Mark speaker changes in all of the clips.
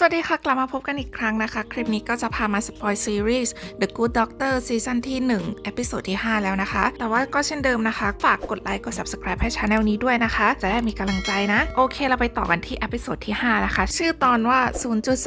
Speaker 1: สวัสดีค่ะ กลับมาพบกันอีกครั้งนะคะ คลิปนี้ก็จะพามาสปอยซีรีส์ The Good Doctor ซีซั่นที่1เอพิโซดที่ 5 แล้วนะคะ แต่ว่าก็เช่นเดิมนะคะ ฝากกดไลค์ กด Subscribe ให้ช anel นี้ด้วยนะคะ จะได้มีกำลังใจนะ โอเค เราไปต่อกันที่เอพิโซดที่ 5 นะคะ ชื่อตอนว่า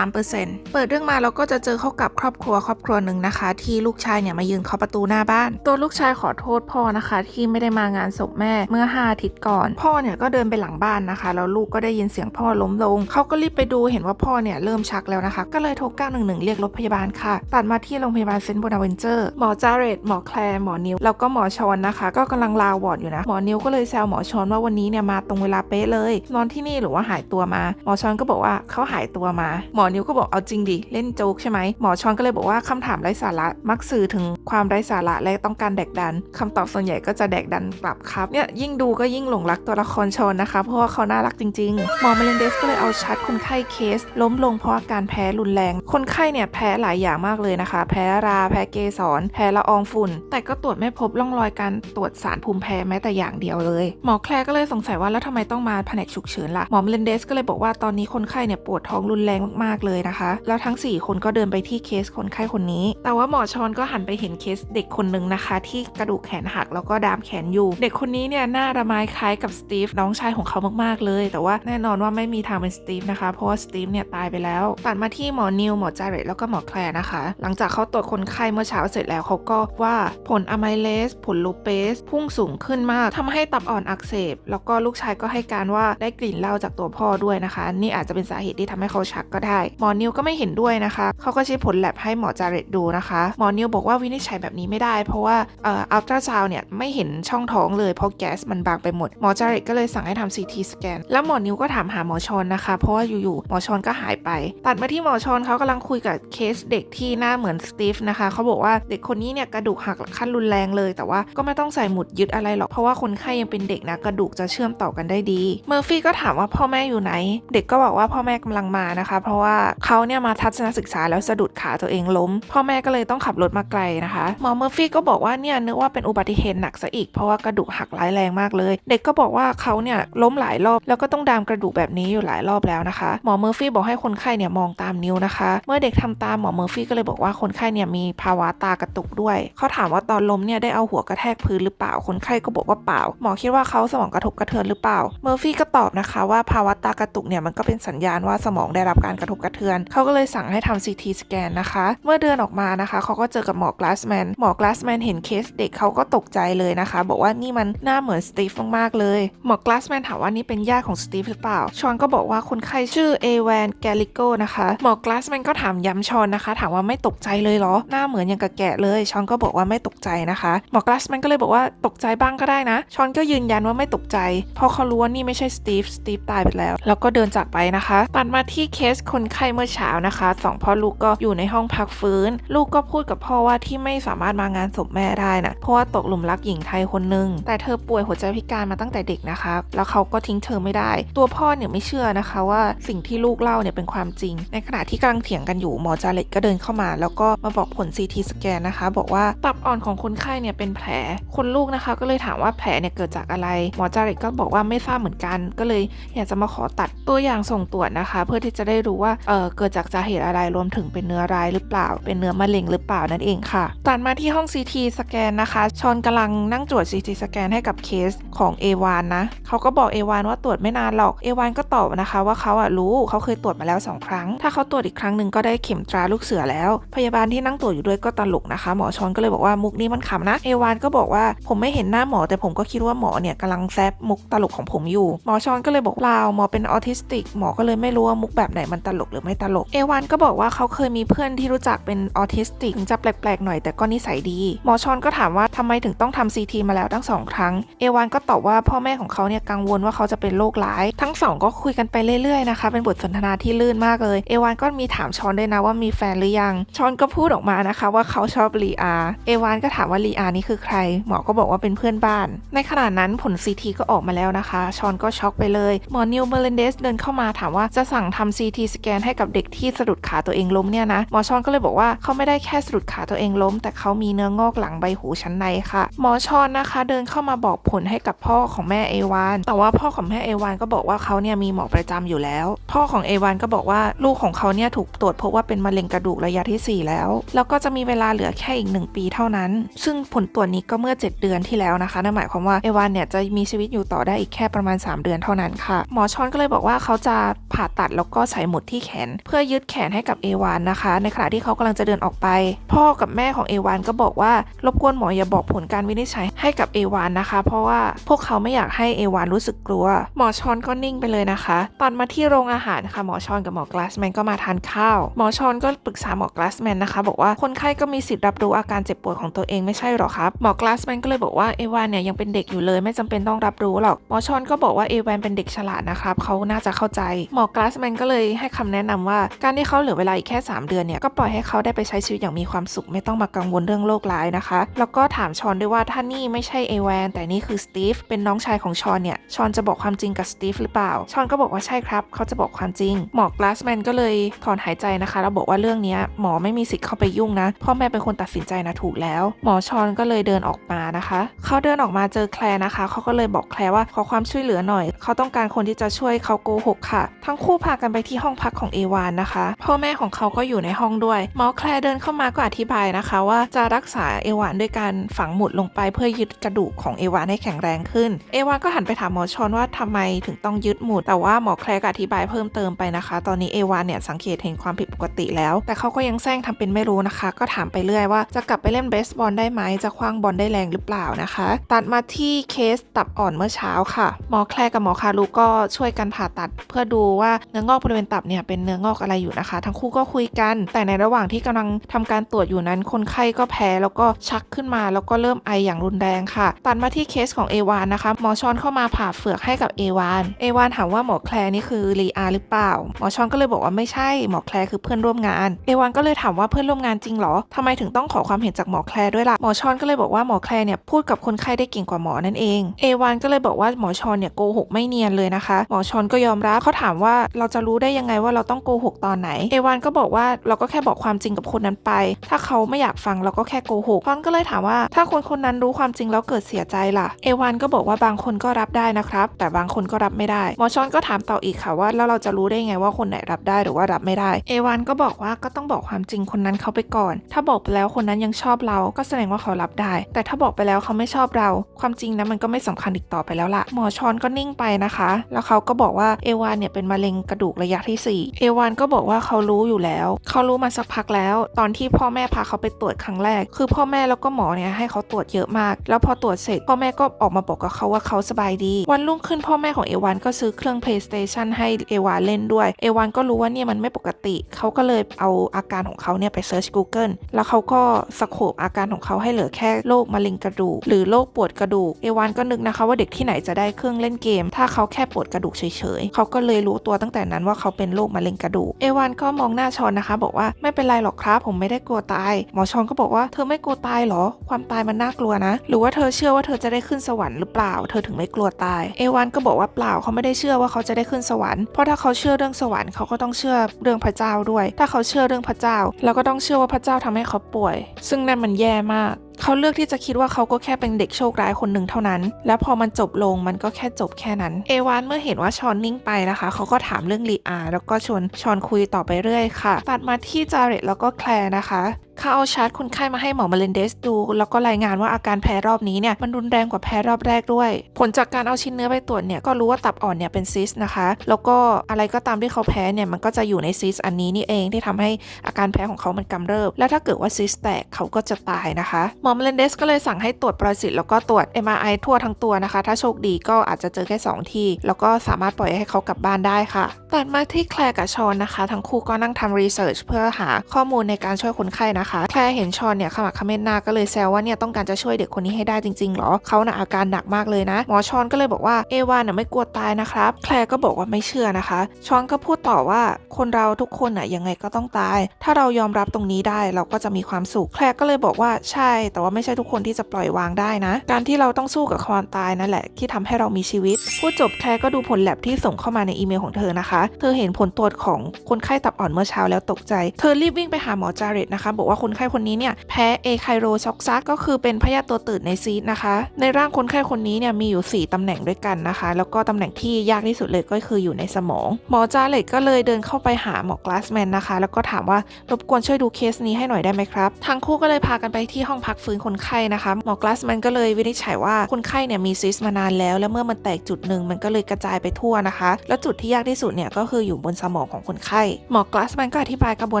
Speaker 1: 0.3%เปิดเรื่องมาเราก็จะเจอเข้ากับครอบครัวครอบครัวหนึ่งนะคะ ที่ลูกชายเนี่ยมายืนเคาะประตูหน้าบ้าน ตัวลูกชายขอโทษพ่อนะคะ ที่ไม่ได้มางานศพแม่เมื่อ5อาทิตย์ก่อน พ่อเนี่ยก็เดินไปหลังบ้านนะคะแล้วลูกก็ได้ยินเสียงพ่อล้มลงเขาก็รีบไปดูเห็นว่าพ่อเนี่ยเริ่มชักแล้วนะคะ ก็เลยโทร911 เรียกรถพยาบาลค่ะ ตัดมาที่โรงพยาบาลเซนต์โบนาเวนเจอร์หมอจาเรตหมอแคลร์หมอนิว แล้วก็หมอชอนนะคะ ก็กำลังลาวอร์ดอยู่นะ หมอนิวก็เลยแซวหมอชอนว่าวันนี้เนี่ยมาตรงเวลาเป๊ะเลย นอนที่นี่หรือว่าหายตัวมา หมอชอนก็บอกว่าเขาหายตัวมา หมอนิวก็บอกเอาจริงดิเล่นโจ๊กใช่ไหมหมอชอนก็เลยบอกว่าคำถามไร้สาระมักสื่อถึงความไร้สาระและต้องการแดกดันคำตอบส่วนใหญ่ก็จะแดกดันกลับครับเนี่ยยิ่งดูก็ยิ่งหลงรักตัวละครชอนนะคะ เพราะว่าเขาน่ารักจริง ๆ หมอเมเลนเดสก็เลยเอาชัดคนไข้เคส ล้มลงเพราะอาการแพ้รุนแรง คนไข้เนี่ยแพ้หลายอย่างมากเลยนะคะ แพ้รา แพ้เกสร แพ้ละอองฝุ่น แต่ก็ตรวจไม่พบร่องรอยการตรวจสารภูมิแพ้แม้แต่อย่างเดียวเลย หมอแคลร์ก็เลยสงสัยว่าแล้วทำไมต้องมาแผนกฉุกเฉินล่ะ หมอเมลนเดสก็เลยบอกว่าตอนนี้คนไข้เนี่ยปวดท้องรุนแรงมากๆเลยนะคะ แล้วทั้ง 4 คนก็เดินไปที่เคสคนไข้คนนี้ แต่ว่าหมอชอนก็หันไปเห็นเคสเด็กคนหนึ่งนะคะ ที่กระดูกแขนหักแล้วก็ดามแขนอยู่ เด็กคนนี้เนี่ยหน้าระไม้คล้ายกับสตีฟน้องชายของเขามากๆเลย แต่ว่าแน่นอนว่าไม่มีทางเป็นสตีฟนะคะ เพราะว่าสตีฟเนี่ยตายไปไปแล้วตัดมาที่หมอนิวหมอจาเรตแล้วก็หมอแคลร์นะคะ หลังจากเขาตรวจคนไข้เมื่อเช้าเสร็จแล้วเขาก็ว่าผลอะไมเลสผลลูเปส พุ่งสูงขึ้นมากทำให้ตับอ่อนอักเสบ แล้วก็ลูกชายก็ให้การว่าได้กลิ่นเหล้าจากตัวพ่อด้วยนะคะ นี่อาจจะเป็นสาเหตุที่ทำให้เขาชักก็ได้ หมอนิวก็ไม่เห็นด้วยนะคะเขาก็ชี้ผลแลบให้หมอจาเรตดูนะคะหมอนิวบอกว่าวินิจฉัยแบบนี้ไม่ได้ เพราะว่าเอ่ออัลตราซาวเนี่ยไม่เห็นช่องท้องเลยเพราะแก๊สมันบางไปหมดหมอจาเรตก็เลยสั่งให้ทำซีทีสแกนแล้วหมอนิวก็ถามหาหมอชอนนะคะ เพราะว่าอยู่ๆหมอชอนก็หายไปตัดมาที่หมอชอนเขากำลังคุยกับเคสเด็กที่หน้าเหมือนสตีฟนะคะเขาบอกว่าเด็กคนนี้เนี่ยกระดูกหักขั้นรุนแรงเลย แต่ว่าก็ไม่ต้องใส่หมุดยึดอะไรหรอก เพราะว่าคนไข้ยังเป็นเด็กนะกระดูกจะเชื่อมต่อกันได้ดี เมอร์ฟี่ก็ถามว่าพ่อแม่อยู่ไหน เด็กก็บอกว่าพ่อแม่กำลังมานะคะ เพราะว่าเขาเนี่ยมาทัศนศึกษาแล้วสะดุดขาตัวเองล้ม พ่อแม่ก็เลยต้องขับรถมาไกลนะคะหมอเมอร์ฟี่ก็บอกว่าเนี่ยนึกว่าเป็นอุบัติเหตุหนักซะอีกเพราะว่ากระดูกหักร้ายแรงมากเลย เด็กก็บอกว่าเขาเนี่ยล้มหลายรอบแล้วก็ต้องดามกระดูกแบบนี้อยู่หลายรอบแล้วนะคะ หมอเมอร์ฟี่บอกให้คนไข้เนี่ยมองตามนิ้วนะคะ เมื่อเด็กทำตามหมอเมอร์ฟี่ก็เลยบอกว่าคนไข้เนี่ยมีภาวะตากระตุกด้วย เขาถามว่าตอนล้มเนี่ยได้เอาหัวกระแทกพื้นหรือเปล่า คนไข้ก็บอกว่าเปล่า หมอคิดว่าเขาสมองกระทบกระเทือนหรือเปล่า เมอร์ฟี่ก็ตอบนะคะว่าภาวะตากระตุกเนี่ยมันก็เป็นสัญญาณว่าสมองได้รับการกระทบกระเทือน เขาก็เลยสั่งให้ทำซีทีสแกนนะคะ เมื่อเดินออกมานะคะ เขาก็เจอกับหมอกลาสแมน หมอกลาสแมนเห็นเคสเด็กเขาก็ตกใจเลยนะคะ บอกว่านี่มันหน้าเหมือนสตีฟมากๆเลย หมอกลาสแมนถามว่านี่เป็นญาติของสตีฟหรือเปล่า ชอนก็บอกว่าคนไข้ชื่อเอแวนแกลิโกนะคะหมอกลาสแมนก็ถามย้ำชอนนะคะ ถามว่าไม่ตกใจเลยเหรอ หน้าเหมือนอย่างกับแกะเลยชอนก็บอกว่าไม่ตกใจนะคะหมอกลาสแมนก็เลยบอกว่าตกใจบ้างก็ได้นะชอนก็ยืนยันว่าไม่ตกใจเพราะเขารู้ว่านี่ไม่ใช่สตีฟสตีฟตายไปแล้ว แล้วก็เดินจากไปนะคะตัดมาที่เคสคนไข้เมื่อเช้านะคะสองพ่อลูกก็อยู่ในห้องพักฟื้น ลูกก็พูดกับพ่อว่าที่ไม่สามารถมางานศพแม่ได้นะเพราะว่าตกหลุมรักหญิงไทยคนหนึ่งแต่เธอป่วยหัวใจพิการมาตั้งแต่เด็กนะคะ แล้วเขาก็ทิ้งเธอไม่ได้ ตัวพ่อเนี่ยไม่เชื่อนะคะว่าสิ่งที่ลูกเล่าเนี่ยเป็นความจริง ในขณะที่กำลังเถียงกันอยู่หมอจาเล็ตก็เดินเข้ามา แล้วก็มาบอกผล CT สแกนนะคะ บอกว่าตับอ่อนของคนไข้เนี่ยเป็นแผลคนลูกนะคะ ก็เลยถามว่าแผลเนี่ยเกิดจากอะไร หมอจาเล็ตก็บอกว่าไม่ทราบเหมือนกัน ก็เลยอยากจะมาขอตัดตัวอย่างส่งตรวจนะคะ เพื่อที่จะได้รู้ว่าเออเกิดจากสาเหตุอะไรรวมถึงเป็นเนื้อร้ายหรือเปล่า เป็นเนื้อมะเร็งหรือเปล่านั่นเองค่ะตัดมาที่ห้อง CT สแกนนะคะชอนกำลังนั่งตรวจ CT สแกนให้กับเคสของเอวานนะเขาก็บอกเอวานว่าตรวจไม่นานหรอกเอวานก็ตอบนะคะ ว่าเขาอะรู้เขาเคยตรวจมาแล้วสองครั้ง ถ้าเขาตรวจอีกครั้งหนึ่งก็ได้เข็มตราลูกเสือแล้ว พยาบาลที่นั่งตรวจอยู่ด้วยก็ตลกนะคะ หมอชอนก็เลยบอกว่ามุกนี้มันขำนะ เอวานก็บอกว่าผมไม่เห็นหน้าหมอแต่ผมก็คิดว่าหมอเนี่ยกำลังแซบมุกตลกของผมอยู่ หมอชอนก็เลยบอกเปล่าหมอเป็นออทิสติก หมอก็เลยไม่รู้ว่ามุกแบบไหนมันตลกหรือไม่ตลก เอวานก็บอกว่าเขาเคยมีเพื่อนที่รู้จักเป็นออทิสติกจะแปลกๆหน่อยแต่ก็นิสัยดี หมอชอนก็ถามว่าทำไมถึงต้องทำซีทีมาแล้วทั้งสองครั้ง เอวานก็ตอบว่าพ่อแม่ของเขาเนี่ยกังวลว่าเขาจะเป็นโรคร้าย ทั้งสองก็คุยกันไปเรื่อยๆนะคะ เป็นบทสนทนาที่ลื่นมากเลย เอวานก็มีถามชอนด้วยนะว่ามีแฟนหรือยัง ชอนก็พูดออกมานะคะว่าเขาชอบลีอา เอวานก็ถามว่าลีอานี่คือใคร หมอก็บอกว่าเป็นเพื่อนบ้าน ในขณะนั้นผลซีทีก็ออกมาแล้วนะคะ ชอนก็ช็อกไปเลย หมอนิวเมเลนเดสเดินเข้ามาถามว่าจะสั่งทำซีทีสแกนให้กับเด็กที่สะดุดขาตัวเองล้มเนี่ยนะ หมอชอนก็เลยบอกว่าเขาไม่ได้แค่สะดุดขาตัวเองล้ม แต่เขามีเนื้องอกหลังใบหูชั้นในค่ะ หมอชอนนะคะ เดินเข้ามาบอกผลให้กับพ่อของแม่เอวาน แต่ว่าพ่อของแม่เอวานก็บอกว่าเขาเนี่ยมีหมอประจำอยู่แล้ว พ่อของเอวานก็บอกบอกว่าลูกของเขาเนี่ยถูกตรวจพบว่าเป็นมะเร็งกระดูกระยะทีสี่ 4 แล้ว แล้วก็จะมีเวลาเหลือแค่อีก 1 ปีเท่านั้น ซึ่งผลตรวจนี้ก็เมื่อ 7 เดือนที่แล้วนะคะนั่นหมายความว่าเอวานเนี่ยจะมีชีวิตอยู่ต่อได้อีกแค่ประมาณ 3 เดือนเท่านั้นค่ะ หมอชอนก็เลยบอกว่าเขาจะผ่าตัดแล้วก็ใส่หมุดที่แขน เพื่อยึดแขนให้กับเอวานนะคะ ในขณะที่เขากำลังจะเดินออกไป พ่อกับแม่ของเอวานก็บอกว่ารบกวนหมออย่าบอกผลการวินิจฉัยให้กับเอวานนะคะ เพราะว่าพวกเขาไม่อยากให้เอวานรู้สึกกลัว หมอชอนก็นิ่งไปเลยนะคะ ตอนมาที่โรงอาหารค่ะหมอชอนกับหมอกลาสแมนก็มาทานข้าว หมอชอนก็ปรึกษาหมอกลาสแมนนะคะ บอกว่าคนไข้ก็มีสิทธิ์รับรู้อาการเจ็บปวยของตัวเองไม่ใช่หรอครับ หมอกลาสแมนก็เลยบอกว่าเอวานเนี่ยยังเป็นเด็กอยู่เลยไม่จำเป็นต้องรับรู้หรอกหมอชอนก็บอกว่าเอวานเป็นเด็กฉลาดนะครับเขาน่าจะเข้าใจ หมอกลาสแมนก็เลยให้คำแนะนำว่าการที่เขาเหลือเวลาอีกแค่ 3 เดือนเนี่ยก็ปล่อยให้เขาได้ไปใช้ชีวิตอย่างมีความสุขไม่ต้องมากังวลเรื่องโรคร้ายนะคะ แล้วก็ถามชอนด้วยว่าถ้านี่ไม่ใช่เอวานแต่นี่คือสตีฟเป็นน้องชายของชอนเนี่ยชอนจะบอกความจริงกับสตีฟหรือเปล่าชอนก็บอกว่าใช่ครับ เขาจะบอกความจริง หมอกลาสแมนก็เลยถอนหายใจนะคะแล้วบอกว่าเรื่องนี้หมอไม่มีสิทธิ์เข้าไปยุ่งนะ พ่อแม่เป็นคนตัดสินใจนะถูกแล้ว หมอชอนก็เลยเดินออกมานะคะเขาเดินออกมาเจอแคลร์นะคะเขาก็เลยบอกแคลร์ว่าขอความช่วยเหลือหน่อยเขาต้องการคนที่จะช่วยเขาโกหกค่ะ ทั้งคู่พากันไปที่ห้องพักของเอวานนะคะ พ่อแม่ของเขาก็อยู่ในห้องด้วยหมอแคลร์เดินเข้ามาก็อธิบายนะคะ ว่าจะรักษาเอวานด้วยการฝังหมุดลงไปเพื่อยึดกระดูกของเอวานให้แข็งแรงขึ้น เอวานก็หันไปถามหมอชอนว่าทำไมถึงต้องยึดหมุด แต่ว่าหมอแคลร์ก็อธิบายเพิ่มเติมไปนะคะตอนนี้เอวานเนี่ยสังเกตเห็นความผิดปกติแล้ว แต่เขาก็ยังแซงทำเป็นไม่รู้นะคะ ก็ถามไปเรื่อยว่าจะกลับไปเล่นเบสบอลได้ไหมจะคว้างบอลได้แรงหรือเปล่านะคะ ตัดมาที่เคสตับอ่อนเมื่อเช้าค่ะ หมอแคลร์กับหมอคารุก็ช่วยกันผ่าตัด เพื่อดูว่าเนื้องอกบริเวณตับเนี่ยเป็นเนื้องอกอะไรอยู่นะคะ ทั้งคู่ก็คุยกัน แต่ในระหว่างที่กำลังทำการตรวจอยู่นั้น คนไข้ก็แพ้แล้วก็ชักขึ้นมา แล้วก็เริ่มไออย่างรุนแรงค่ะ ตัดมาที่เคสของเอวานนะคะหมอชอนเข้ามาผ่าเฟือกให้กับเอวานเอวานถามว่าหมอแคลร์นี่คือลีอาหรือเปล่าหมอชอนก็เลยบอกว่าไม่ใช่หมอแคลร์คือเพื่อนร่วมงาน เอวานก็เลยถามว่าเพื่อนร่วมงานจริงเหรอทำไมถึงต้องขอความเห็นจากหมอแคลร์ด้วยล่ะหมอชอนก็เลยบอกว่าหมอแคลร์เนี่ยพูดกับคนไข้ได้เก่งกว่าหมอนั่นเองเอวานก็เลยบอกว่าหมอชอนเนี่ยโกหกไม่เนียนเลยนะคะหมอชอนก็ยอมรับเขาถามว่าเราจะรู้ได้ยังไงว่าเราต้องโกหกตอนไหนเอวานก็บอกว่าเราก็แค่บอกความจริงกับคนนั้นไป ถ้าเขาไม่อยากฟังเราก็แค่โกหกชอนก็เลยถามว่า ถ้าคนคนนั้นรู้ความจริงแล้วเกิดเสียใจล่ะเอวานก็บอกว่าบางคนก็รับได้นะครับแต่บางคนก็รับไม่ได้หมอชอนก็ถามต่ออีกค่ะว่าแล้วเราจะรู้ได้ไงว่าคนไหนรับได้หรือว่ารับไม่ได้ เอวานก็บอกว่าก็ต้องบอกความจริงคนนั้นเขาไปก่อน ถ้าบอกไปแล้วคนนั้นยังชอบเราก็แสดงว่าเขารับได้ แต่ถ้าบอกไปแล้วเขาไม่ชอบเรา ความจริงนะมันก็ไม่สำคัญอีกต่อไปแล้วละหมอชอนก็นิ่งไปนะคะ แล้วเขาก็บอกว่าเอวานเนี่ยเป็นมะเร็งกระดูกระยะที่สี่เอวานก็บอกว่าเขารู้อยู่แล้ว เขารู้มาสักพักแล้ว ตอนที่พ่อแม่พาเขาไปตรวจครั้งแรก คือพ่อแม่แล้วก็หมอเนี่ยให้เขาตรวจเยอะมาก แล้วพอตรวจเสร็จ พ่อแม่ก็ออกมาบอกกับเขาว่าเขาสบายดี วันรุ่งขึ้นพ่อแม่ของเอวานก็ซื้อเครื่อง PlayStation ให้เอวานเล่นด้วย เอวานก็รู้ว่าเนี่ยมันไม่ปกติ เขาก็เลยเอาอาการของเขาเนี่ยไปเซิร์ช Google แล้วเขาก็สโคปอาการของเขาให้เหลือแค่โรคมะเร็งกระดูก หรือโรคปวดกระดูก เอวานก็นึกนะคะว่าเด็กที่ไหนจะได้เครื่องเล่นเกม ถ้าเขาแค่ปวดกระดูกเฉยๆ เขาก็เลยรู้ตัวตั้งแต่นั้นว่าเขาเป็นโรคมะเร็งกระดูก เอวานก็มองหน้าชอนนะคะ บอกว่าไม่เป็นไรหรอกครับผมไม่ได้กลัวตาย หมอชอนก็บอกว่าเธอไม่กลัวตายเหรอ ความตายมันน่ากลัวนะ หรือว่าเธอเชื่อว่าเธอจะได้ขึ้นสวรรค์หรือเปล่า เธอถึงไม่กลัวตาย เอวานก็บอกว่าเปล่าเขาไม่ได้เชื่อว่าเขาจะได้ขึ้นสวรรค์ เพราะถ้าเขาเชื่อเรื่องสวรรค์เขาก็ต้องเชื่อเรื่องพระเจ้าด้วย ถ้าเขาเชื่อเรื่องพระเจ้า แล้วก็ต้องเชื่อว่าพระเจ้าทำให้เขาป่วย ซึ่งนั่นมันแย่มากเขาเลือกที่จะคิดว่าเขาก็แค่เป็นเด็กโชคร้ายคนหนึ่งเท่านั้น แล้วพอมันจบลงมันก็แค่จบแค่นั้น เอวานเมื่อเห็นว่าชอนนิ่งไปนะคะ เขาก็ถามเรื่องลีอา แล้วก็ชวนชอนคุยต่อไปเรื่อยค่ะ ตัดมาที่จาเรตแล้วก็แคลร์นะคะ เขาเอาชาร์ตคนไข้มาให้หมอมาเลนเดสดู แล้วก็รายงานว่าอาการแพ้รอบนี้เนี่ยมันรุนแรงกว่าแพ้รอบแรกด้วย ผลจากการเอาชิ้นเนื้อไปตรวจเนี่ยก็รู้ว่าตับอ่อนเนี่ยเป็นซิสนะคะ แล้วก็อะไรก็ตามที่เขาแพ้เนี่ยมันก็จะอยู่ในซิสอันนี้นี่เองที่ทำให้อาการแพ้ของเขามันกำเริบ แล้วถ้าเกิดว่าซิสแตกเขาก็จะตายนะคะหมอมาเลนเดสก็เลยสั่งให้ตรวจปรสิตแล้วก็ตรวจ MRI ทั่วทั้งตัวนะคะ ถ้าโชคดีก็อาจจะเจอแค่สองที่ แล้วก็สามารถปล่อยให้เขากลับบ้านได้ค่ะตัดมาที่แคลร์กับชอนนะคะ ทั้งคู่ก็นั่งทำรีเสิร์ชเพื่อหาข้อมูลในการช่วยคนไข้นะคะ แคลร์เห็นชอนเนี่ยขมักเขม้นหน้าก็เลยแซวว่าเนี่ยต้องการจะช่วยเด็กคนนี้ให้ได้จริงๆหรอเขาน่ะอาการหนักมากเลยนะ หมอชอนก็เลยบอกว่าเอวานน่ะไม่กลัวตายนะครับ แคลร์ก็บอกว่าไม่เชื่อนะคะ ชอนก็พูดต่อว่าคนเราทุกคนน่ะยังไงก็ต้องตาย ถ้าเรายอมรับตรงนี้ได้เราก็จะมีความสุขแคลร์ก็เลยบอกว่าใช่ แต่ว่าไม่ใช่ทุกคนที่จะปล่อยวางได้นะ การที่เราต้องสู้กับความตายนั่นแหละที่ทำให้เรามีชีวิต พูดจบแคลร์ก็ดูผลแลบที่ส่งเข้ามาในอีเมลของเธอนะคะเธอเห็นผลตรวจของคนไข้ตับอ่อนเมื่อเช้าแล้วตกใจ เธอรีบวิ่งไปหาหมอจาเรตนะคะ บอกว่าคนไข้คนนี้เนี่ยแพ้เอไคโรซ็อกซัสก็คือเป็นพยาธิตัวตืดในซีสนะคะ ในร่างคนไข้คนนี้เนี่ยมีอยู่ 4ตำแหน่งด้วยกันนะคะ แล้วก็ตำแหน่งที่ยากที่สุดเลยก็คืออยู่ในสมอง หมอจาเรตก็เลยเดินเข้าไปหาหมอกลาสแมนนะคะ แล้วก็ถามว่ารบกวนช่วยดูเคสนี้ให้หน่อยได้ไหมครับ ทั้งคู่ก็เลยพากันไปที่ห้องพักฟื้นคนไข้นะคะ หมอกลาสแมนก็เลยวินิจฉัยว่าคนไข้เนี่ยมีซิสมานานแล้ว และเมื่อมันแตกจุดหนึ่งมันก็เลยกระจายไปทั่วนะคะ แล้วจุดที่ยากที่สุดเนี่ยก็คืออยู่บนสมองของคนไข้หมอกลาสแมนก็อธิบายกระบว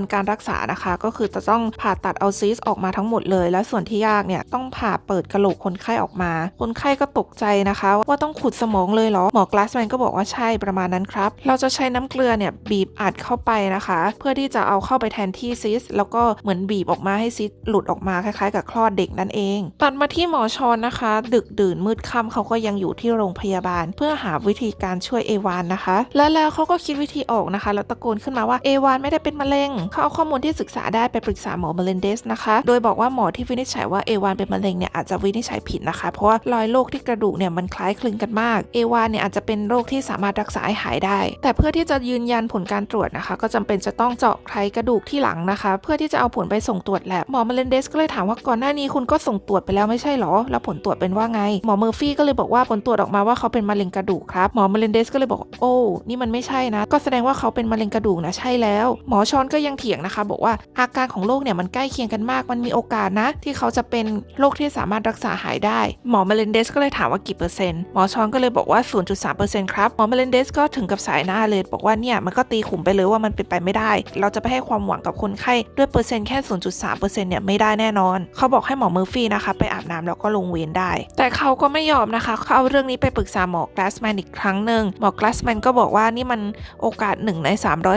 Speaker 1: นการรักษานะคะ ก็คือจะต้องผ่าตัดเอาซิสออกมาทั้งหมดเลย และส่วนที่ยากเนี่ยต้องผ่าเปิดกระโหลกคนไข้ออกมา คนไข้ก็ตกใจนะคะ ว่าต้องขุดสมองเลยเหรอหมอกลาสแมนก็บอกว่าใช่ประมาณนั้นครับ เราจะใช้น้ำเกลือเนี่ยบีบอัดเข้าไปนะคะ เพื่อที่จะเอาเข้าไปแทนที่ซิสแล้วก็เหมือนบีบออกมาให้ซิสหลุดออกมาคล้าย ๆ กับคลอดเด็กนั่นเอง ตัดมาที่หมอชอนนะคะ ดึกดื่นมืดค่ำเขาก็ยังอยู่ที่โรงพยาบาล เพื่อหาวิธีการช่วยเอวานนะคะ และแล้วเขาก็็คิดวิธีออกนะคะ แล้วตะโกนขึ้นมาว่าเอวานไม่ได้เป็นมะเร็ง เขาเอาข้อมูลที่ศึกษาได้ไปปรึกษาหมอเมเลนเดสนะคะ โดยบอกว่าหมอที่วินิจฉัยว่าเอวานเป็นมะเร็งเนี่ยอาจจะวินิจฉัยผิดนะคะ เพราะว่ารอยโรคที่กระดูกเนี่ยมันคล้ายคลึงกันมาก เอวานเนี่ยอาจจะเป็นโรคที่สามารถรักษาให้หายได้ แต่เพื่อที่จะยืนยันผลการตรวจนะคะ ก็จำเป็นจะต้องเจาะไขกระดูกที่หลังนะคะ เพื่อที่จะเอาผลไปส่งตรวจแลบหมอเมเลนเดสก็เลยถามว่าก่อนหน้านี้คุณก็ส่งตรวจไปแล้วไม่ใช่หรอ แล้วผลตรวจเป็นว่าไง หมอเมอร์ฟี่ก็เลยบอกว่าผลตรวจออกมาว่าเขาเป็นมะเร็งกระดูกครับ หมอเมเลนเดสก็เลยบอกโอ้ นี่มันไม่ใช่นะ ก็แสดงว่าเขาเป็นมะเร็งกระดูกนะใช่แล้ว หมอชอนก็ยังเถียงนะคะ บอกว่าอาการของโรคเนี่ยมันใกล้เคียงกันมาก มันมีโอกาสนะ ที่เขาจะเป็นโรคที่สามารถรักษาหายได้ หมอเมเลนเดสก็เลยถามว่ากี่เปอร์เซ็นต์ หมอชอนก็เลยบอกว่า 0.3%ครับ หมอเมเลนเดสก็ถึงกับสายหน้าเลย บอกว่าเนี่ยมันก็ตีขุมไปเลยว่ามันเป็นไปไม่ได้ เราจะไปให้ความหวังกับคนไข้ด้วยเปอร์เซ็นต์แค่ 0.3%เนี่ยไม่ได้แน่นอน เขาบอกให้หมอเมอร์ฟี่นะคะไปอาบน้ำแล้วก็ลงเวรได้ แต่เขาก็ไม่ยอมนะคะ เขาเอาเรื่องนี้ไปปรึกษาหมอกลาสแมนอีกครั้งหนึ่งหมอกลาสแมนก็บอกว่านี่มันโอกาส 1 ใน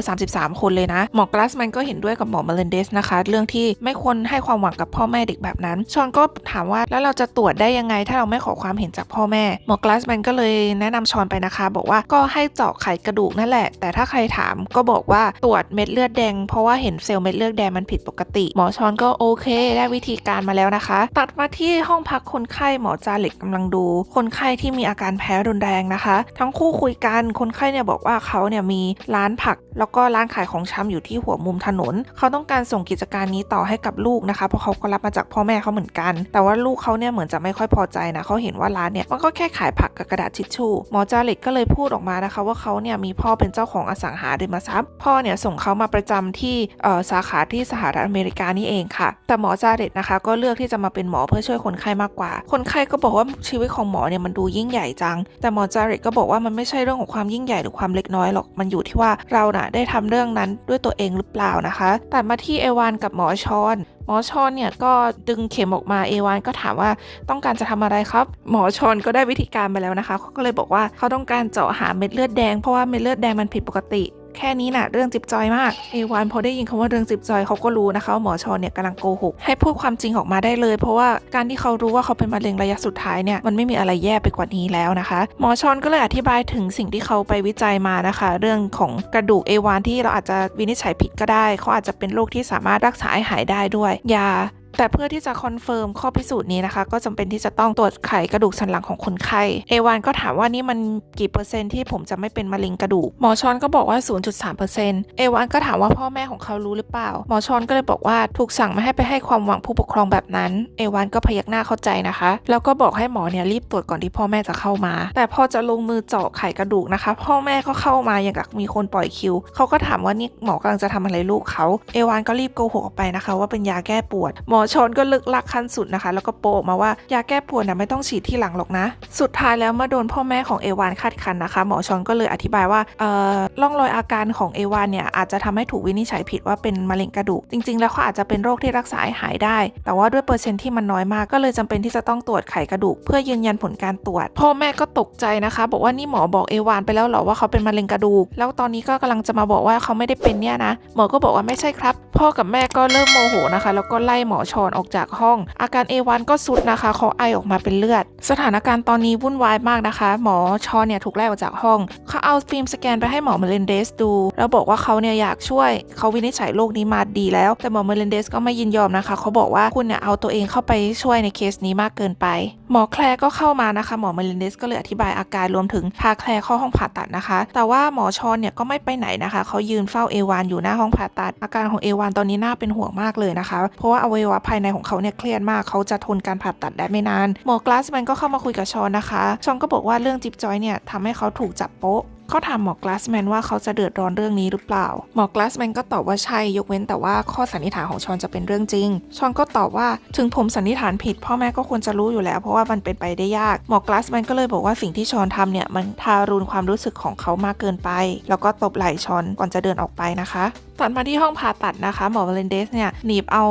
Speaker 1: 333 คนเลยนะ หมอกลาสแมนก็เห็นด้วยกับหมอเมเลนเดสนะคะ เรื่องที่ไม่ควรให้ความหวังกับพ่อแม่เด็กแบบนั้น ชอนก็ถามว่าแล้วเราจะตรวจได้ยังไง ถ้าเราไม่ขอความเห็นจากพ่อแม่ หมอกลาสแมนก็เลยแนะนำชอนไปนะคะ บอกว่าก็ให้เจาะไขกระดูกนั่นแหละ แต่ถ้าใครถามก็บอกว่าตรวจเม็ดเลือดแดง เพราะว่าเห็นเซลล์เม็ดเลือดแดงมันผิดปกติ หมอชอนก็โอเค ได้วิธีการมาแล้วนะคะ ตัดมาที่ห้องพักคนไข้หมอจาเล็กกำลังดู คนไข้ที่มีอาการแพ้รุนแรงนะคะ ทั้งคู่คุยกันคนไข้เนี่ยบอกว่าเขาเนี่ยมีร้านผัก แล้วก็ร้านขายของชำอยู่ที่หัวมุมถนน เขาต้องการส่งกิจการนี้ต่อให้กับลูกนะคะ เพราะเขาก็รับมาจากพ่อแม่เขาเหมือนกัน แต่ว่าลูกเขาเนี่ยเหมือนจะไม่ค่อยพอใจนะเขาเห็นว่าร้านเนี่ยมันก็แค่ขายผักกับกระดาษทิชชู่หมอจาเล็กก็เลยพูดออกมานะคะ ว่าเขาเนี่ยมีพ่อเป็นเจ้าของอสังหาริมทรัพย์ พ่อเนี่ยส่งเขามาประจำที่สาขาที่สหรัฐอเมริกานี่เองค่ะ แต่หมอจาเล็กนะคะ ก็เลือกที่จะมาเป็นหมอเพื่อช่วยคนไข้มากกว่า คนไข้ก็บอกว่าชีวิตของหมอเนี่ยมันดูยิ่งใหญ่จัง แต่หมอจาร็ตก็บอกว่ามันไม่ใช่เรื่องของความยิ่งใหญ่หรือความเล็กน้อยหรอกมันอยู่ที่ว่าเราน่ะได้ทำเรื่องนั้นด้วยตัวเองหรือเปล่านะคะตัดมาที่เอวานกับหมอชอนหมอชอนเนี่ยก็ดึงเข็มออกมาเอวานก็ถามว่าต้องการจะทำอะไรครับ หมอชอนก็ได้วิธีการมาแล้วนะคะเขาก็เลยบอกว่าเขาต้องการเจาะหาเม็ดเลือดแดงเพราะว่าเม็ดเลือดแดงมันผิดปกติ แค่นี้น่ะเรื่องจิบจอยมากเอวานพอได้ยินคำว่าเรื่องจิบจอยเขาก็รู้นะคะว่าหมอชอนเนี่ยกำลังโกหกให้พูดความจริงออกมาได้เลย เพราะว่าการที่เขารู้ว่าเขาเป็นมะเร็งระยะสุดท้ายเนี่ยมันไม่มีอะไรแย่ไปกว่านี้แล้วนะคะ หมอชอนก็เลยอธิบายถึงสิ่งที่เขาไปวิจัยมานะคะ เรื่องของกระดูกเอวานที่เราอาจจะวินิจฉัยผิดก็ได้ เขาอาจจะเป็นโรคที่สามารถรักษาให้หายได้ด้วยยา แต่เพื่อที่จะคอนเฟิร์มข้อพิสูจน์นี้นะคะ ก็จำเป็นที่จะต้องตรวจไขกระดูกสันหลังของคนไข้เอวานก็ถามว่านี่มันกี่เปอร์เซ็นต์ที่ผมจะไม่เป็นมะเร็งกระดูกหมอชอนก็บอกว่า 0.3%เอวานก็ถามว่าพ่อแม่ของเขารู้หรือเปล่า หมอชอนก็เลยบอกว่าถูกสั่งไม่ให้ไปให้ความหวังผู้ปกครองแบบนั้น เอวานก็พยักหน้าเข้าใจนะคะ แล้วก็บอกให้หมอเนี่ยรีบตรวจก่อนที่พ่อแม่จะเข้ามา แต่พอจะลงมือเจาะไขกระดูกนะคะ พ่อแม่ก็เข้ามาอย่างกับมีคนปล่อยคิว เขาก็ถามว่านี่หมอกำลังจะทำอะไรลูกเขา เอวานก็รีบโกหกออกไปนะคะ ว่าเป็นยาแก้ปวด หมอชอนก็ลึกลักขั้นสุดนะคะ แล้วก็โปะออกมาว่ายาแก้ปวดนะไม่ต้องฉีดที่หลังหรอกนะ สุดท้ายแล้วเมื่อโดนพ่อแม่ของเอวานคาดคันนะคะ หมอชอนก็เลยอธิบายว่าเอ่อร่องรอยอาการของเอวานเนี่ยอาจจะทำให้ถูกวินิจฉัยผิดว่าเป็นมะเร็งกระดูก จริง ๆ แล้วเขาอาจจะเป็นโรคที่รักษาหายได้ แต่ว่าด้วยเปอร์เซ็นต์ที่มันน้อยมากก็เลยจำเป็นที่จะต้องตรวจไขกระดูก เพื่อยืนยันผลการตรวจ พ่อแม่ก็ตกใจนะคะ บอกว่านี่หมอบอกเอวานไปแล้วเหรอว่าเขาเป็นมะเร็งกระดูก แล้วตอนนี้ก็กำลังจะมาบอกว่าเขาไม่ได้เป็นเนี่ยนะ หมอก็บอกว่าไม่ใช่ครับ พ่อกับแม่ก็เริ่มโมโหนะคะ แล้วก็ไล่หมอชอนออกจากห้อง อาการเอวันก็สุดนะคะเขาไอออกมาเป็นเลือด สถานการณ์ตอนนี้วุ่นวายมากนะคะ หมอชอนเนี่ยถูกไล่ออกจากห้องเขาเอาฟิล์มสแกนไปให้หมอเมเลนเดสดู แล้วบอกว่าเขาเนี่ยอยากช่วยเขาวินิจฉัยโรคนี้มาดีแล้ว แต่หมอเมเลนเดสก็ไม่ยินยอมนะคะเขาบอกว่าคุณเนี่ยเอาตัวเองเข้าไปช่วยในเคสนี้มากเกินไป หมอแคลร์ก็เข้ามานะคะ หมอเมลินเดสก็เลยอธิบายอาการรวมถึงพาแคลร์เข้าห้องผ่าตัดนะคะ แต่ว่าหมอชอนเนี่ยก็ไม่ไปไหนนะคะ เขายืนเฝ้าเอวานอยู่หน้าห้องผ่าตัด อาการของเอวานตอนนี้น่าเป็นห่วงมากเลยนะคะ เพราะว่าอวัยวะภายในของเขาเนี่ยเครียดมาก เขาจะทนการผ่าตัดได้ไม่นาน หมอกลาสแมนก็เข้ามาคุยกับชอนนะคะ ชอนก็บอกว่าเรื่องจิ๊บจอยเนี่ยทำให้เขาถูกจับโป๊ะ เขาถามหมอกลาสแมนว่าเขาจะเดือดร้อนเรื่องนี้หรือเปล่า หมอกลาสแมนก็ตอบว่าใช่ยกเว้นแต่ว่าข้อสันนิษฐานของชอนจะเป็นเรื่องจริง ชอนก็ตอบว่าถึงผมสันนิษฐานผิด พ่อแม่ก็ควรจะรู้อยู่แล้ว เพราะว่ามันเป็นไปได้ยาก หมอกลาสแมนก็เลยบอกว่าสิ่งที่ชอนทำเนี่ยมันทารุณความรู้สึกของเขามากเกินไป แล้วก็ตบไหล่ชอนก่อนจะเดินออกไปนะคะ ตัดมาที่ห้องผ่าตัดนะคะ หมอวาเลนเดสเนี่ยหนีบเอา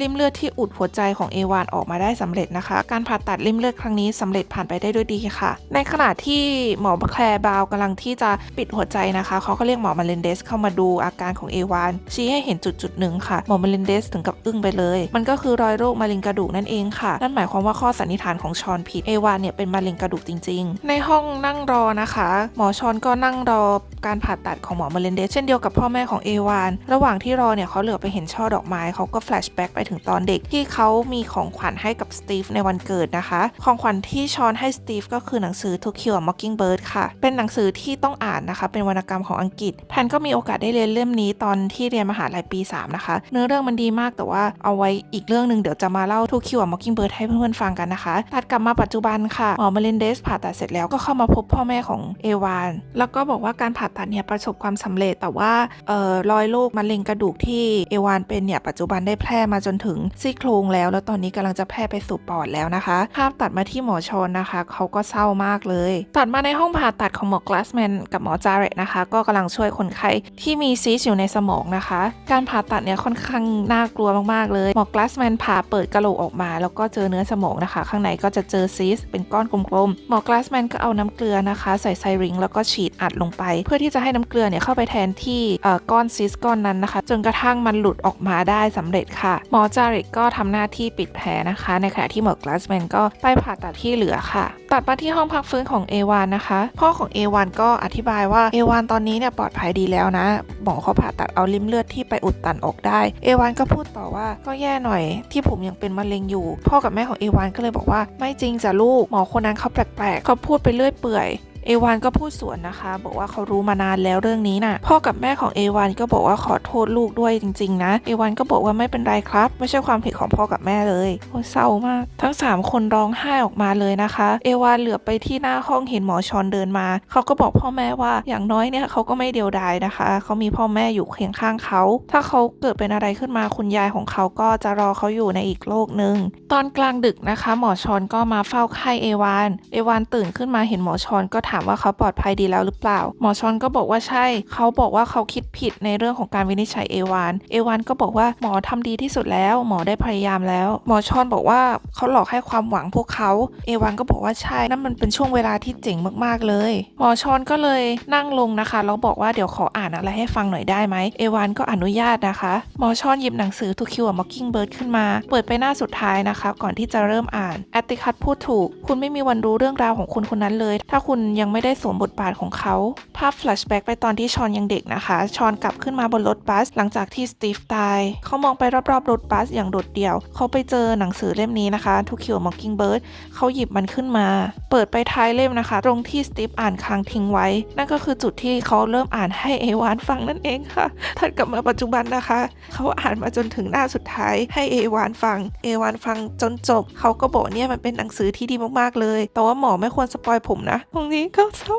Speaker 1: ริ่มเลือดที่อุดหัวใจของเอวานออกมาได้สำเร็จนะคะ การผ่าตัดริ่มเลือดครั้งนี้สำเร็จผ่านไปได้ด้วยดีค่ะ ในขณะที่หมอแคลร์บาวกำลังที่จะปิดหัวใจนะคะเขาก็เรียกหมอมาเลนเดสเข้ามาดูอาการของเอวานชี้ให้เห็นจุดจุดหนึ่งค่ะ หมอมาเลนเดสถึงกับอึ้งไปเลย มันก็คือรอยโรคมะเร็งกระดูกนั่นเองค่ะนั่นหมายความว่าข้อสันนิษฐานของชอนผิดเอวานเนี่ยเป็นมะเร็งกระดูกจริง ๆ ในห้องนั่งรอนะคะ หมอชอนก็นั่งรอ การผ่าตัดของหมอเมเลนเดสเช่นเดียวกับพ่อแม่ของเอวาน ระหว่างที่รอเนี่ยเขาเหลือไปเห็นช่อดอกไม้เขาก็แฟลชแบ็กไปถึงตอนเด็กที่เขามีของขวัญให้กับสตีฟในวันเกิดนะคะ ของขวัญที่ชอนให้สตีฟก็คือหนังสือ To Kill a Mockingbird ค่ะ เป็นหนังสือที่ต้องอ่านนะคะ เป็นวรรณกรรมของอังกฤษแพนก็มีโอกาสได้เรียนเล่มนี้ตอนที่เรียนมหาลัยปี 3 นะคะ เนื้อเรื่องมันดีมากแต่ว่าเอาไว้อีกเรื่องหนึ่งเดี๋ยวจะมาเล่า To Kill a Mockingbird ให้เพื่อนๆฟังกันนะคะตัดกลับมาปัจจุบันค่ะหมอเมลินเดสผ่าตัดเสร็จแล้วก็เข้ามาพบพ่อแม่ของเอวาน แล้วก็บอกว่าการผ่าตัดเนี่ยประสบความสำเร็จ แต่ว่าเอ่อรอยโรคมะเร็งกระดูกที่เอวานเป็นเนี่ยปัจจุบันได้แพร่มาจนถึงซี่โครงแล้ว แล้วตอนนี้กำลังจะแพร่ไปสู่ปอดแล้วนะคะ ภาพตัดมาที่หมอชนนะคะเขาก็เศร้ามากเลย ตัดมาในห้องผ่าตัดของหมอกลาสแมนกับหมอจาเรตนะคะ ก็กำลังช่วยคนไข้ที่มีซีสต์อยู่ในสมองนะคะ การผ่าตัดเนี่ยค่อนข้างน่ากลัวมากๆเลยหมอกลาสแมนผ่าเปิดกระโหลกออกมา แล้วก็เจอเนื้อสมองนะคะ ข้างในก็จะเจอซีสต์เป็นก้อนกลมๆหมอกลาสแมนก็เอาน้ำเกลือนะคะ ใส่ไซริงแล้วก็ฉีดอัดลงไปเพื่อที่จะให้น้ำเกลือเนี่ยเข้าไปแทนที่ก้อนซีสก้อนนั้นนะคะ จนกระทั่งมันหลุดออกมาได้สำเร็จค่ะ หมอจาริกก็ทำหน้าที่ปิดแผลนะคะ ในขณะที่หมอกลาสแมนก็ไปผ่าตัดที่เหลือค่ะ ตัดมาที่ห้องพักฟื้นของเอวานนะคะ พ่อของเอวานก็อธิบายว่าเอวานตอนนี้เนี่ยปลอดภัยดีแล้วนะหมอเขาผ่าตัดเอาริ่มเลือดที่ไปอุดตันออกได้ เอวานก็พูดต่อว่าก็แย่หน่อยที่ผมยังเป็นมะเร็งอยู่ พ่อกับแม่ของเอวานก็เลยบอกว่าไม่จริงจ้ะลูกหมอคนนั้นเขาแปลกๆเขาพูดไปเรื่อยเปื่อย เอวานก็พูดสวนนะคะ บอกว่าเขารู้มานานแล้วเรื่องนี้น่ะ พ่อกับแม่ของเอวานก็บอกว่าขอโทษลูกด้วยจริง ๆ นะ เอวานก็บอกว่าไม่เป็นไรครับ ไม่ใช่ความผิดของพ่อกับแม่เลยโอ้เศร้ามาก ทั้ง 3 คนร้องไห้ออกมาเลยนะคะ เอวานเหลือบไปที่หน้าห้องเห็นหมอชอนเดินมา เขาก็บอกพ่อแม่ว่าอย่างน้อยเนี่ยเขาก็ไม่เดียวดายนะคะ เขามีพ่อแม่อยู่เคียงข้างเขา ถ้าเขาเกิดเป็นอะไรขึ้นมาคุณยายของเขาก็จะรอเขาอยู่ในอีกโลกหนึ่งตอนกลางดึกนะคะ หมอชอนก็มาเฝ้าไข้เอวาน เอวานตื่นขึ้นมาเห็นหมอชอนก็ถามว่าเขาปลอดภัยดีแล้วหรือเปล่า หมอชอนก็บอกว่าใช่ เขาบอกว่าเขาคิดผิดในเรื่องของการวินิจฉัยเอวาน เอวานก็บอกว่าหมอทำดีที่สุดแล้ว หมอได้พยายามแล้ว หมอชอนบอกว่าเขาหลอกให้ความหวังพวกเขา เอวานก็บอกว่าใช่นั่นมันเป็นช่วงเวลาที่เจ๋งมากๆเลย หมอชอนก็เลยนั่งลงนะคะแล้วบอกว่าเดี๋ยวขออ่านอะไรให้ฟังหน่อยได้ไหมเอวานก็อนุญาตนะคะ หมอชอนหยิบหนังสือ To Kill a Mockingbird ขึ้นมา เปิดไปหน้าสุดท้ายนะคะ ก่อนที่จะเริ่มอ่านแอตติคัตพูดถูก คุณไม่มีวันรู้เรื่องราวของคุณคนนั้นเลย ถ้าคุณยังไม่ได้สวมบทบาทของเขา ภาพแฟลชแบ็กไปตอนที่ชอนยังเด็กนะคะ ชอนกลับขึ้นมาบนรถบัส หลังจากที่สตีฟตาย เขามองไปรอบๆรถบัสอย่างโดดเดี่ยว เขาไปเจอหนังสือเล่มนี้นะคะ To Kill a Mockingbird เขาหยิบมันขึ้นมา เปิดไปท้ายเล่มนะคะ ตรงที่สตีฟอ่านค้างทิ้งไว้ นั่นก็คือจุดที่เขาเริ่มอ่านให้เอวานฟังนั่นเองค่ะถัดกลับมาปัจจุบันนะคะ เขาอ่านมาจนถึงหน้าสุดท้ายให้เอวานฟัง เอวานฟังจนจบ เขาก็บอกเนี่ยมันเป็นหนังสือที่ดีมากๆเลย แต่ว่าหมอไม่ควรสปอยผมนะตรงนี้ก็เศร้า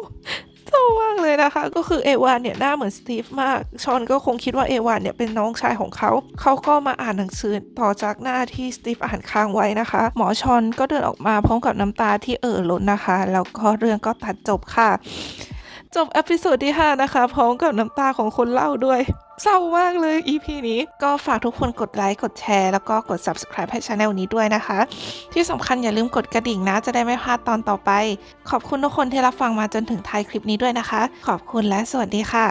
Speaker 1: เศร้ามากเลยนะคะ ก็คือเอวานเนี่ยหน้าเหมือนสตีฟมาก ชอนก็คงคิดว่าเอวานเนี่ยเป็นน้องชายของเขา เขาก็มาอ่านหนังสือต่อจากหน้าที่สตีฟอ่านค้างไว้นะคะ หมอชอนก็เดินออกมาพร้อมกับน้ำตาที่เอ่อล้นนะคะ แล้วก็เรื่องก็ตัดจบค่ะ จบอพิโซดที่ 5 นะคะ พร้อมกับน้ำตาของคนเล่าด้วย เศร้ามากเลย EP นี้ก็ฝากทุกคนกดไลค์กดแชร์ แล้วก็กด subscribe ให้ช anel นี้ด้วยนะคะ ที่สำคัญอย่าลืมกดกระดิ่งนะ จะได้ไม่พลาดตอนต่อไป ขอบคุณทุกคนที่รับฟังมาจนถึงท้ายคลิปนี้ด้วยนะคะ ขอบคุณและสวัสดีค่ะ